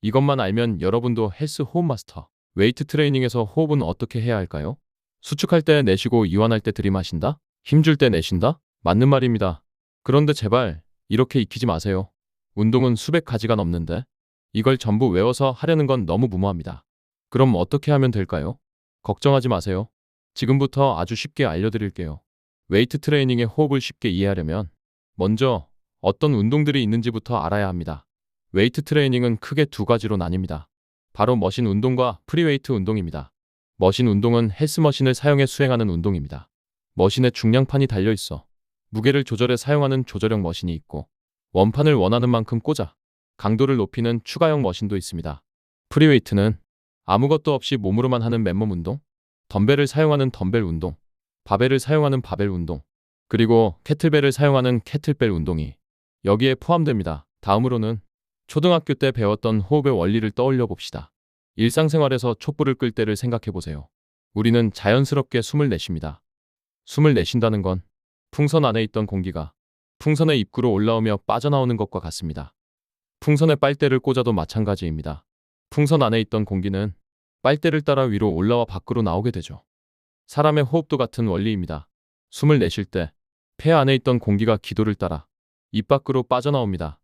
이것만 알면 여러분도 헬스 호흡 마스터. 웨이트 트레이닝에서 호흡은 어떻게 해야 할까요? 수축할 때 내쉬고 이완할 때 들이마신다? 힘줄 때 내쉰다? 맞는 말입니다. 그런데 제발 이렇게 익히지 마세요. 운동은 수백 가지가 넘는데 이걸 전부 외워서 하려는 건 너무 무모합니다. 그럼 어떻게 하면 될까요? 걱정하지 마세요. 지금부터 아주 쉽게 알려드릴게요. 웨이트 트레이닝의 호흡을 쉽게 이해하려면 먼저 어떤 운동들이 있는지부터 알아야 합니다. 웨이트 트레이닝은 크게 두 가지로 나뉩니다. 바로 머신 운동과 프리웨이트 운동입니다. 머신 운동은 헬스머신을 사용해 수행하는 운동입니다. 머신에 중량판이 달려 있어 무게를 조절해 사용하는 조절형 머신이 있고 원판을 원하는 만큼 꽂아 강도를 높이는 추가형 머신도 있습니다. 프리웨이트는 아무것도 없이 몸으로만 하는 맨몸 운동, 덤벨을 사용하는 덤벨 운동, 바벨을 사용하는 바벨 운동, 그리고 캐틀벨을 사용하는 캐틀벨 운동이 여기에 포함됩니다. 다음으로는 초등학교 때 배웠던 호흡의 원리를 떠올려 봅시다. 일상생활에서 촛불을 끌 때를 생각해 보세요. 우리는 자연스럽게 숨을 내쉽니다. 숨을 내쉰다는 건 풍선 안에 있던 공기가 풍선의 입구로 올라오며 빠져나오는 것과 같습니다. 풍선에 빨대를 꽂아도 마찬가지입니다. 풍선 안에 있던 공기는 빨대를 따라 위로 올라와 밖으로 나오게 되죠. 사람의 호흡도 같은 원리입니다. 숨을 내쉴 때 폐 안에 있던 공기가 기도를 따라 입 밖으로 빠져나옵니다.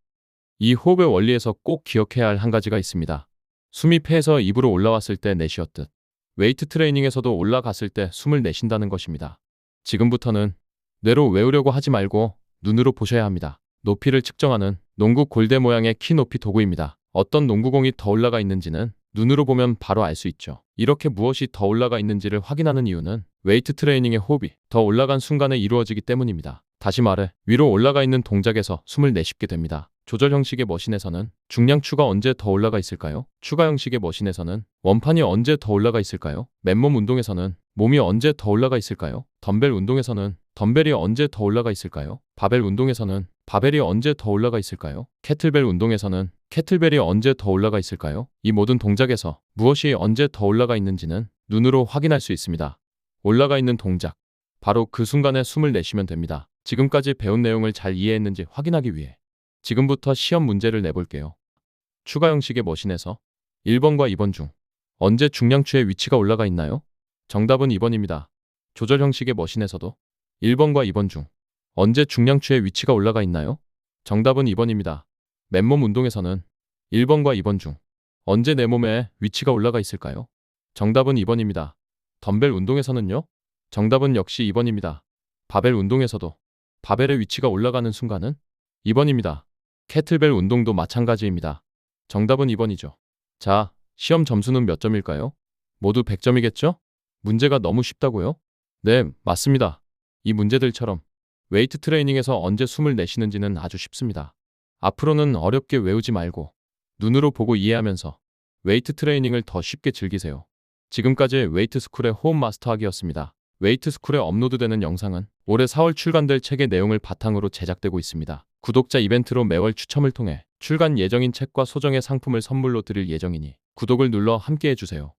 이 호흡의 원리에서 꼭 기억해야 할 한 가지가 있습니다. 숨이 폐에서 입으로 올라왔을 때 내쉬었듯 웨이트 트레이닝에서도 올라갔을 때 숨을 내쉰다는 것입니다. 지금부터는 뇌로 외우려고 하지 말고 눈으로 보셔야 합니다. 높이를 측정하는 농구 골대 모양의 키 높이 도구입니다. 어떤 농구공이 더 올라가 있는지는 눈으로 보면 바로 알 수 있죠. 이렇게 무엇이 더 올라가 있는지를 확인하는 이유는 웨이트 트레이닝의 호흡이 더 올라간 순간에 이루어지기 때문입니다. 다시 말해 위로 올라가 있는 동작에서 숨을 내쉽게 됩니다. 조절 형식의 머신에서는 중량추가 언제 더 올라가 있을까요? 추가 형식의 머신에서는 원판이 언제 더 올라가 있을까요? 맨몸 운동에서는 몸이 언제 더 올라가 있을까요? 덤벨 운동에서는 덤벨이 언제 더 올라가 있을까요? 바벨 운동에서는 바벨이 언제 더 올라가 있을까요? 캐틀벨 운동에서는 캐틀벨이 언제 더 올라가 있을까요? 이 모든 동작에서 무엇이 언제 더 올라가 있는지는 눈으로 확인할 수 있습니다. 올라가 있는 동작. 바로 그 순간에 숨을 내쉬면 됩니다. 지금까지 배운 내용을 잘 이해했는지 확인하기 위해 지금부터 시험 문제를 내볼게요. 추가 형식의 머신에서 1번과 2번 중 언제 중량추의 위치가 올라가 있나요? 정답은 2번입니다. 조절 형식의 머신에서도 1번과 2번 중 언제 중량추의 위치가 올라가 있나요? 정답은 2번입니다. 맨몸 운동에서는 1번과 2번 중 언제 내 몸에 위치가 올라가 있을까요? 정답은 2번입니다. 덤벨 운동에서는요? 정답은 역시 2번입니다. 바벨 운동에서도 바벨의 위치가 올라가는 순간은 2번입니다. 캐틀벨 운동도 마찬가지입니다. 정답은 2번이죠. 자, 시험 점수는 몇 점일까요? 모두 100점이겠죠? 문제가 너무 쉽다고요? 네, 맞습니다. 이 문제들처럼 웨이트 트레이닝에서 언제 숨을 내쉬는지는 아주 쉽습니다. 앞으로는 어렵게 외우지 말고 눈으로 보고 이해하면서 웨이트 트레이닝을 더 쉽게 즐기세요. 지금까지 웨이트 스쿨의 호흡 마스터하기였습니다. 웨이트 스쿨에 업로드되는 영상은 올해 4월 출간될 책의 내용을 바탕으로 제작되고 있습니다. 구독자 이벤트로 매월 추첨을 통해 출간 예정인 책과 소정의 상품을 선물로 드릴 예정이니 구독을 눌러 함께 해 주세요.